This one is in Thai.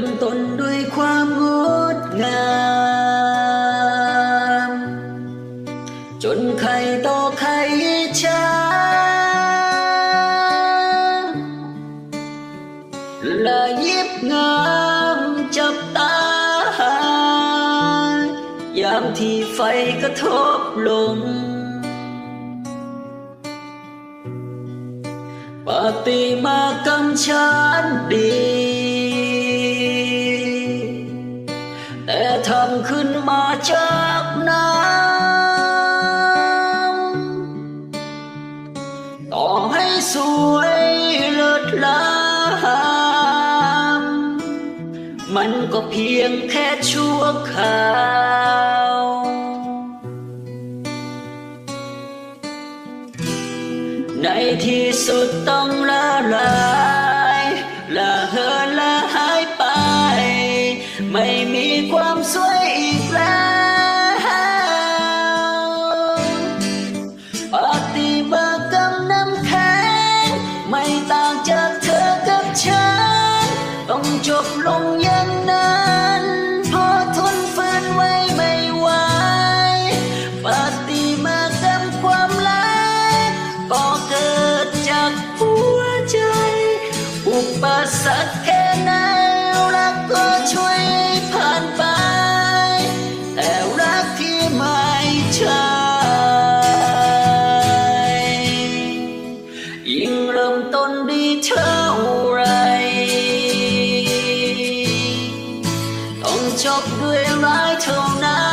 มต้นด้วยความงดงาม จนใครต่อใครช้าและยิบงามจับตา ยามที่ไฟกระทบลง ปฏิมากรรมฉันดี ขึ้นมาจากน้ำต่อให้สวยเลิศล้ำมันก็เพียงแค่ชั่วคราวในที่สุดต้องละลายละเหินละหายไป ไม่มีความ ฏิบัติกรรมน้ำแข็งไม่ตา เท่าไร ต้องจบด้วยร้ายเท่านั้น